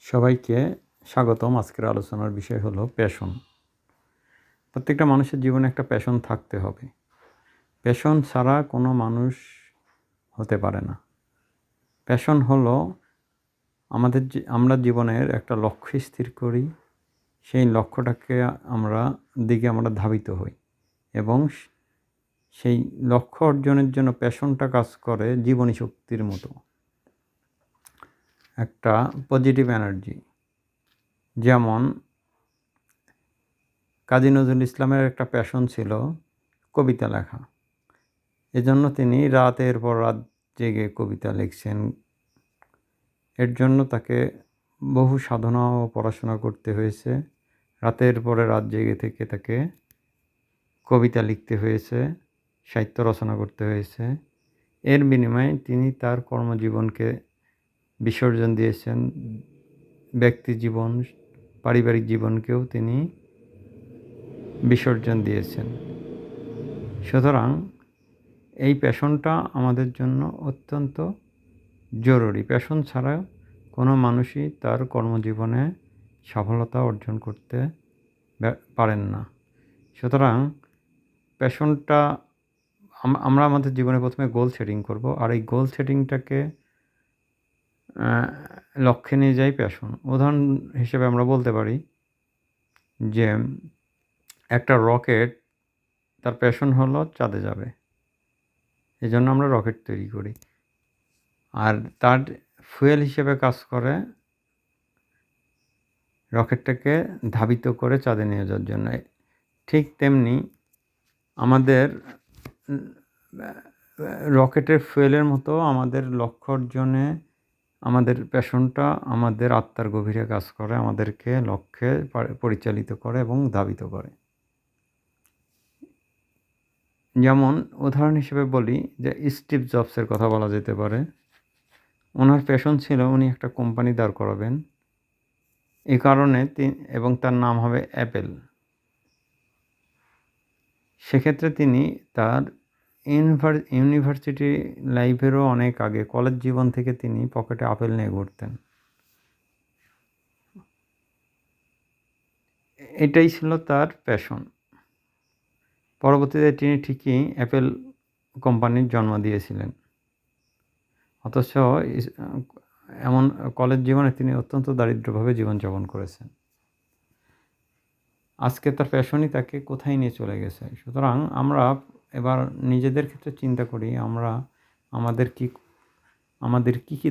সবাইকে স্বাগতম। আজকের আলোচনার বিষয় হলো প্যাশন প্রত্যেকটা মানুষের জীবনে একটা প্যাশন থাকতে হবে। প্যাশন ছাড়া কোনো মানুষ হতে পারে না। প্যাশন হলো আমাদের আমরা জীবনের একটা লক্ষ্য স্থির করি, সেই লক্ষ্যটাকে আমরা দিকে আমরা ধাবিত হই এবং সেই লক্ষ্য অর্জনের জন্য প্যাশনটা কাজ করে জীবনী শক্তির মতো। একটা পজিটিভ এনার্জি যেমন কাজী নজরুল ইসলামের একটা প্যাশন ছিল কবিতা লেখা। এজন্য তিনি রাতের পর রাত জেগে কবিতা লিখছেন। এর জন্য তাকে বহু সাধনা ও পড়াশোনা করতে হয়েছে। রাতের পরে রাত জেগে থেকে তাকে কবিতা লিখতে হয়েছে, সাহিত্য রচনা করতে হয়েছে। এর বিনিময়ে তিনি তার কর্মজীবনকে বিসর্জন দিয়েছেন ব্যক্তি জীবন, পারিবারিক জীবনকেও তিনি বিসর্জন দিয়েছেন। সুতরাং এই প্যাশনটা আমাদের জন্য অত্যন্ত জরুরি। প্যাশন ছাড়া কোনো মানুষই তার কর্মজীবনে সফলতা অর্জন করতে পারেন না। সুতরাং প্যাশনটা আমরা আমাদের জীবনে প্রথমে গোল সেটিং করব। আর এই গোল সেটিংটাকে লক্ষ্যে নিয়ে যাই প্যাশন। উদাহরণ হিসেবে আমরা বলতে পারি যে, একটা রকেট তার প্যাশন হলো চাঁদে যাবে। এই জন্য আমরা রকেট তৈরি করি। আর তার ফুয়েল হিসেবে কাজ করে রকেটটাকে ধাবিত করে চাঁদে নিয়ে যাওয়ার জন্য। ঠিক তেমনি আমাদের রকেটের ফুয়েলের মতো আমাদের লক্ষ্য অর্জনে আমাদের প্যাশনটা আমাদের আত্মার গভীরে কাজ করে, আমাদেরকে লক্ষ্যে পরিচালিত করে এবং ধাবিত করে। যেমন উদাহরণ হিসেবে বলি যে স্টিভ জবসের কথা বলা যেতে পারে। ওনার প্যাশন ছিল উনি একটা কোম্পানি দাঁড় করাবেন। এই কারণে তিনি এবং তার নাম হবে অ্যাপেল। সেক্ষেত্রে তিনি তার ইউনিভার ইউনিভার্সিটি লাইফেরও অনেক আগে, কলেজ জীবন থেকে তিনি পকেটে আপেল নিয়ে ঘুরতেন। এটাই ছিল তার প্যাশন পরবর্তীতে তিনি ঠিকই অ্যাপেল কোম্পানির জন্ম দিয়েছিলেন। অথচ এমন কলেজ জীবনে তিনি অত্যন্ত দারিদ্রভাবে জীবনযাপন করেছেন। আজকে তার প্যাশনই তাকে কোথায় নিয়ে চলে গেছে? সুতরাং আমরা এবার নিজেদের ক্ষেত্রে চিন্তা করি আমরা আমাদের কি আমাদের কী কী